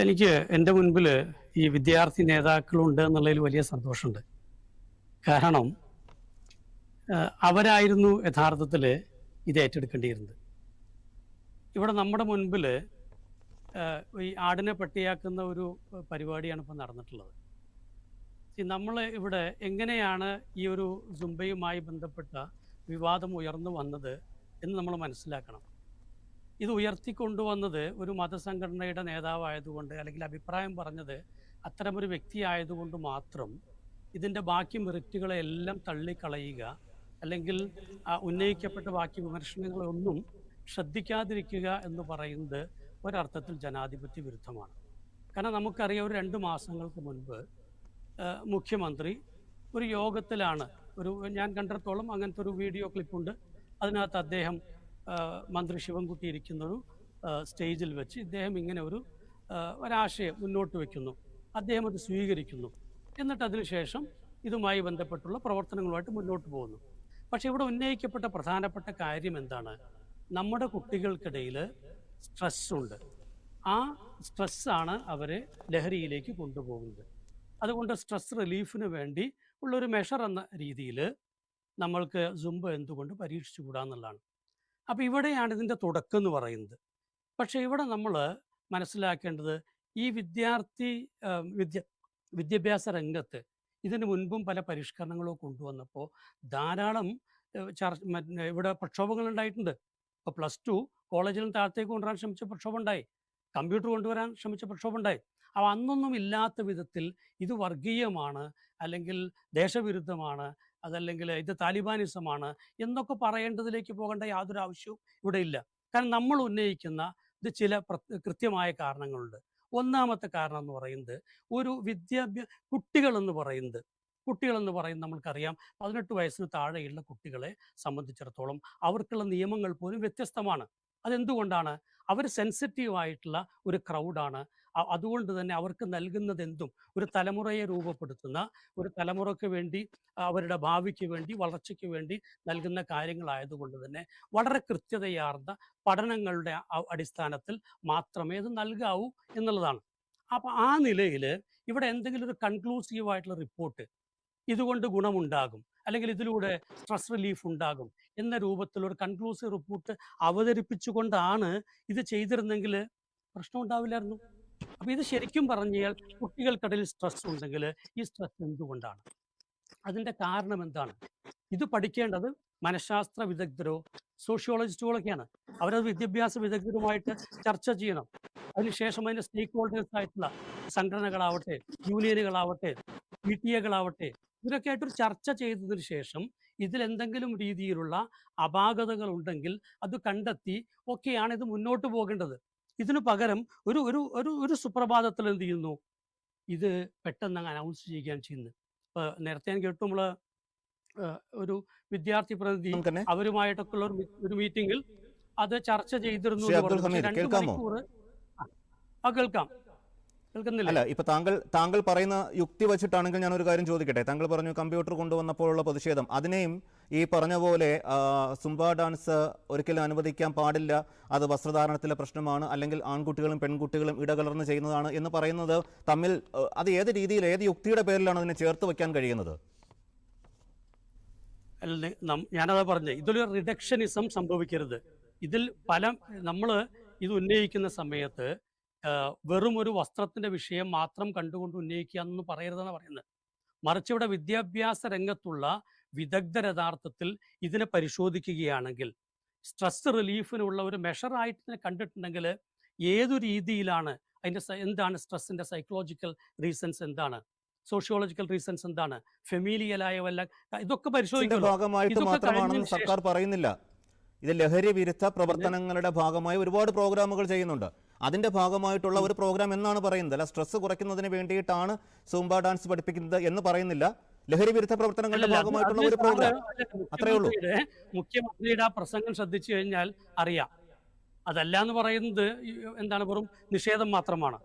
എനിക്ക് എന്റെ മുൻപിൽ ഈ വിദ്യാർത്ഥി നേതാക്കളുണ്ട് എന്നുള്ളതിൽ വലിയ സന്തോഷമുണ്ട്. കാരണം അവരായിരുന്നു യഥാർത്ഥത്തിൽ ഇത് ഏറ്റെടുക്കേണ്ടിയിരുന്നത്. ഇവിടെ നമ്മുടെ മുൻപിൽ ഈ ആടിനെ പട്ടിയാക്കുന്ന ഒരു പരിപാടിയാണ് ഇപ്പോൾ നടന്നിട്ടുള്ളത്. നമ്മൾ ഇവിടെ എങ്ങനെയാണ് ഈ ഒരു സുംബയുമായി ബന്ധപ്പെട്ട വിവാദം ഉയർന്നു വന്നത് എന്ന് നമ്മൾ മനസ്സിലാക്കണം. ഇത് ഉയർത്തിക്കൊണ്ടുവന്നത് ഒരു മതസംഘടനയുടെ നേതാവായതുകൊണ്ട് അല്ലെങ്കിൽ അഭിപ്രായം പറഞ്ഞത് അത്തരമൊരു വ്യക്തിയായതുകൊണ്ട് മാത്രം ഇതിന്റെ ബാക്കി മെറിറ്റുകളെ എല്ലാം തള്ളിക്കളയുക അല്ലെങ്കിൽ ഉന്നയിക്കപ്പെട്ട ബാക്കി വിമർശനങ്ങളൊന്നും ശ്രദ്ധിക്കാതിരിക്കുക എന്ന് പറയുന്നത് ഒരർത്ഥത്തിൽ ജനാധിപത്യ വിരുദ്ധമാണ്. കാരണം നമുക്കറിയാം ഒരു രണ്ട് മാസങ്ങൾക്ക് മുൻപ് മുഖ്യമന്ത്രി ഒരു യോഗത്തിലാണ്. ഒരു ഞാൻ കണ്ടിടത്തോളം അങ്ങനത്തെ ഒരു വീഡിയോ ക്ലിപ്പുണ്ട്. അതിനകത്ത് അദ്ദേഹം മന്ത്രി ശിവൻകുട്ടി ഇരിക്കുന്ന ഒരു സ്റ്റേജിൽ വെച്ച് ഇദ്ദേഹം ഇങ്ങനെ ഒരു ഒരാശയം മുന്നോട്ട് വയ്ക്കുന്നു അദ്ദേഹം അത് സ്വീകരിക്കുന്നു. എന്നിട്ട് അതിനുശേഷം ഇതുമായി ബന്ധപ്പെട്ടുള്ള പ്രവർത്തനങ്ങളുമായിട്ട് മുന്നോട്ട് പോകുന്നു. പക്ഷെ ഇവിടെ ഉന്നയിക്കപ്പെട്ട പ്രധാനപ്പെട്ട കാര്യം എന്താണ്? നമ്മുടെ കുട്ടികൾക്കിടയിൽ സ്ട്രെസ്സുണ്ട് ആ സ്ട്രെസ്സാണ് അവരെ ലഹരിയിലേക്ക് കൊണ്ടുപോകുന്നത്. അതുകൊണ്ട് സ്ട്രെസ് റിലീഫിന് വേണ്ടി ഉള്ളൊരു മെഷർ എന്ന രീതിയിൽ നമ്മൾക്ക് സുംബ എന്തുകൊണ്ട് പരീക്ഷിച്ചുകൂടാന്നുള്ളതാണ് അപ്പോൾ ഇവിടെയാണ് ഇതിന്റെ തുടക്കം എന്ന് പറയുന്നത്. പക്ഷേ ഇവിടെ നമ്മൾ മനസ്സിലാക്കേണ്ടത് ഈ വിദ്യാർത്ഥി വിദ്യ വിദ്യാഭ്യാസ രംഗത്ത് ഇതിനു മുൻപും പല പരിഷ്കരണങ്ങളും കൊണ്ടുവന്നപ്പോൾ ധാരാളം ചർച്ച ചർ- ഇവിടെ പ്രക്ഷോഭങ്ങൾ ഉണ്ടായിട്ടുണ്ട്. ഇപ്പോൾ പ്ലസ് ടു കോളേജിലും താഴത്തേക്ക് കൊണ്ടുവരാൻ ശ്രമിച്ച പ്രക്ഷോഭം ഉണ്ടായി കമ്പ്യൂട്ടർ കൊണ്ടുവരാൻ ശ്രമിച്ച പ്രക്ഷോഭം ഉണ്ടായി അപ്പോൾ അന്നൊന്നും ഇല്ലാത്ത വിധത്തിൽ ഇത് വർഗീയമാണ് അല്ലെങ്കിൽ ദേശവിരുദ്ധമാണ് അതല്ലെങ്കിൽ ഇത് താലിബാനിസമാണ് എന്നൊക്കെ പറയേണ്ടതിലേക്ക് പോകേണ്ട യാതൊരു ആവശ്യവും ഇവിടെ ഇല്ല. കാരണം നമ്മൾ ഉന്നയിക്കുന്ന ഇത് ചില കൃത്യമായ കാരണങ്ങളുണ്ട്. ഒന്നാമത്തെ കാരണം എന്ന് പറയുന്നത് ഒരു വിദ്യാഭ്യാസ കുട്ടികളെന്ന് പറയുന്നത്. കുട്ടികളെന്ന് പറയുന്നത് നമ്മൾക്കറിയാം പതിനെട്ട് വയസ്സിന് താഴെയുള്ള കുട്ടികളെ സംബന്ധിച്ചിടത്തോളം അവർക്കുള്ള നിയമങ്ങൾ പോലും വ്യത്യസ്തമാണ്. അതെന്തുകൊണ്ടാണ്? അവർ സെൻസിറ്റീവ് ആയിട്ടുള്ള ഒരു ക്രൗഡാണ് അതുകൊണ്ട് തന്നെ അവർക്ക് നൽകുന്നത് എന്തും ഒരു തലമുറയെ രൂപപ്പെടുത്തുന്ന ഒരു തലമുറയ്ക്ക് വേണ്ടി അവരുടെ ഭാവിക്ക് വേണ്ടി വളർച്ചയ്ക്ക് വേണ്ടി നൽകുന്ന കാര്യങ്ങളായതുകൊണ്ട് തന്നെ വളരെ കൃത്യതയാർന്ന പഠനങ്ങളുടെ അടിസ്ഥാനത്തിൽ മാത്രമേ ഇത് നൽകാവൂ എന്നുള്ളതാണ്. അപ്പോൾ ആ നിലയിൽ ഇവിടെ എന്തെങ്കിലും ഒരു കൺക്ലൂസീവ് ആയിട്ടുള്ള റിപ്പോർട്ട് ഇതുകൊണ്ട് ഗുണമുണ്ടാകും. അല്ലെങ്കിൽ ഇതിലൂടെ സ്ട്രെസ് റിലീഫ് ഉണ്ടാകും എന്ന രൂപത്തിൽ ഒരു കൺക്ലൂസീവ് റിപ്പോർട്ട് അവതരിപ്പിച്ചുകൊണ്ടാണ് ഇത് ചെയ്തിരുന്നെങ്കിൽ പ്രശ്നം ഉണ്ടാവില്ലായിരുന്നു. അപ്പൊ ഇത് ശരിക്കും പറഞ്ഞാൽ കുട്ടികൾക്കിടയിൽ സ്ട്രെസ് ഉണ്ടെങ്കിൽ ഈ സ്ട്രെസ് എന്തുകൊണ്ടാണ്? അതിന്റെ കാരണം എന്താണ്? ഇത് പഠിക്കേണ്ടത് മനഃശാസ്ത്ര വിദഗ്ധരോ സോഷ്യോളജിസ്റ്റുകളൊക്കെയാണ് അവരത് വിദ്യാഭ്യാസ വിദഗ്ധരുമായിട്ട് ചർച്ച ചെയ്യണം. അതിനുശേഷം അതിന്റെ സ്റ്റേക്ക് ഹോൾഡേഴ്സ് ആയിട്ടുള്ള സംഘടനകളാവട്ടെ യൂണിയനുകളാവട്ടെ പി ടി എകളാവട്ടെ ഇവരൊക്കെ ആയിട്ടൊരു ചർച്ച ചെയ്തതിന് ശേഷം ഇതിൽ എന്തെങ്കിലും രീതിയിലുള്ള അപാകതകൾ ഉണ്ടെങ്കിൽ അത് കണ്ടെത്തി ഒക്കെയാണ് ഇത് മുന്നോട്ട് പോകേണ്ടത്. ഇതിനു പകരം ഒരു ഒരു ഒരു ഒരു സുപ്രഭാതത്തിൽ എന്ത് ചെയ്യുന്നു? ഇത് പെട്ടെന്ന് അങ്ങ് അനൗൺസ് ചെയ്യുകയാണ് ചെയ്യുന്നത്. ഇപ്പൊ നേരത്തെ ഞാൻ കേട്ടു നമ്മൾ ഒരു വിദ്യാർത്ഥി പ്രതിനിധി അവരുമായിട്ടൊക്കെ ഉള്ള ഒരു മീറ്റിംഗിൽ അത് ചർച്ച ചെയ്തിരുന്നു മണിക്കൂർ ആ, കേൾക്കാം. അല്ല ഇപ്പൊ താങ്കൾ താങ്കൾ പറയുന്ന യുക്തി വെച്ചിട്ടാണെങ്കിൽ ഞാൻ ഒരു കാര്യം ചോദിക്കട്ടെ? താങ്കൾ പറഞ്ഞു കമ്പ്യൂട്ടർ കൊണ്ടുവന്നപ്പോഴുള്ള പ്രതിഷേധം. അതിനെയും ഈ പറഞ്ഞ പോലെ സുംബ ഡാൻസ് ഒരിക്കലും അനുവദിക്കാൻ പാടില്ല. അത് വസ്ത്രധാരണത്തിലെ പ്രശ്നമാണ്. അല്ലെങ്കിൽ ആൺകുട്ടികളും പെൺകുട്ടികളും ഇടകലർന്ന് ചെയ്യുന്നതാണ് എന്ന് പറയുന്നത് തമ്മിൽ അത് ഏത് രീതിയിൽ ഏത് യുക്തിയുടെ പേരിലാണ് അതിനെ ചേർത്ത് വെക്കാൻ കഴിയുന്നത്? അല്ല ഞാനത് പറഞ്ഞത് ഇതിലൊരു റിഡക്ഷനിസം സംഭവിക്കരുത്. ഇതിൽ പല നമ്മൾ ഇത് ഉന്നയിക്കുന്ന സമയത്ത് വെറും ഒരു വസ്ത്രത്തിന്റെ വിഷയം മാത്രം കണ്ടുകൊണ്ട് ഉന്നയിക്കുക എന്നൊന്നും പറയരുതെന്ന് പറയുന്നത്. മറിച്ച് ഇവിടെ വിദ്യാഭ്യാസ രംഗത്തുള്ള വിദഗ്ധർ യഥാർത്ഥത്തിൽ ഇതിനെ പരിശോധിക്കുകയാണെങ്കിൽ സ്ട്രെസ് റിലീഫിനുള്ള ഒരു മെഷറായിട്ട് ഇതിനെ കണ്ടിട്ടുണ്ടെങ്കിൽ ഏതു രീതിയിലാണ് അതിന്റെ എന്താണ് സ്ട്രെസ്സിന്റെ സൈക്കോളജിക്കൽ റീസൺസ് എന്താണ്? സോഷ്യോളജിക്കൽ റീസൺസ് എന്താണ്? ഫെമീലിയലായ വല്ല ഇതൊക്കെ കഴിഞ്ഞതിന് സർക്കാർ പറയുന്നില്ല. ഇത് ലഹരി വിരുദ്ധ പ്രവർത്തനങ്ങളുടെ ഭാഗമായി ഒരുപാട് പ്രോഗ്രാമുകൾ ചെയ്യുന്നുണ്ട്. അതിന്റെ ഭാഗമായിട്ടുള്ള ഒരു പ്രോഗ്രാം എന്നാണ് പറയുന്നത്. അല്ല സ്ട്രെസ് കുറയ്ക്കുന്നതിന് വേണ്ടിയിട്ടാണ് സൂംബ ഡാൻസ് പഠിപ്പിക്കുന്നത് എന്ന് പറയുന്നില്ല. ലഹരി വിരുദ്ധ പ്രവർത്തനങ്ങളുടെ ഭാഗമായിട്ടുള്ള ഒരു പ്രോഗ്രാം. അത്രയേ അത്രേ ഉള്ളൂ. മുഖ്യമന്ത്രിയുടെ മുഖ്യമന്ത്രിയുടെ ആ പ്രസംഗം ശ്രദ്ധിച്ചു കഴിഞ്ഞാൽ അറിയാം. അതല്ല എന്ന് പറയുന്നത് എന്താണ് വെറും നിഷേധം മാത്രമാണ്.